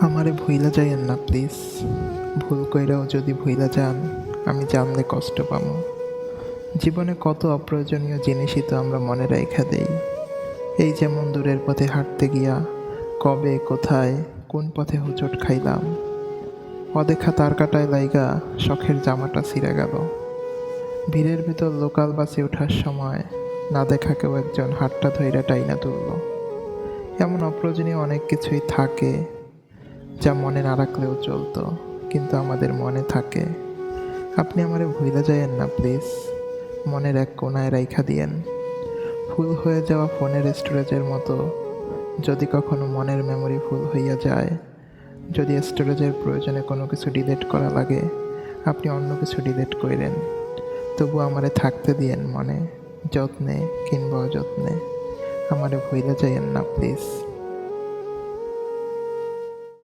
আমারে ভুইলা যাইয়েন না, প্লিজ। ভুল কইরাও যদি ভুইলা যান, আমি জানলে কষ্ট পামো। জীবনে কত অপ্রয়োজনীয় জিনিসই তো আমরা মনে রাইখা দেই। এই যেমন দূরের পথে হাঁটতে গিয়া, কবে, কোথায়, কোন পথে হুচট খাইলাম। অদেখা তার কাটায় লাইগা শখের জামাটা ছিঁড়ে গেল। ভিড়ের ভিতর লোকাল বাসে ওঠার সময় না দেখা কেউ একজন হাতটা ধইরা টাইনা তুলল। এমন অপ্রয়োজনীয় অনেক কিছুই থাকে যা মনে না রাখলেও চলতো কিন্তু আমাদের মনে থাকে, আপনি আমারে ভুলে যায়েন না, প্লিজ। মনের এক কোনায় রাইখা দিয়েন। ফুল হয়ে যাওয়া ফোনের স্টোরেজের মতো, যদি কখনো মনের মেমরি ফুল হইয়া যায়, যদি স্টোরেজের প্রয়োজনে কোনো কিছু ডিলেট করা লাগে, আপনি অন্য কিছু ডিলেট করেন তবু আমারে থাকতে দিয়েন মনে, যত্নে কিংবা অযত্নে। আমারে ভুলে যাইয়েন না, প্লিজ।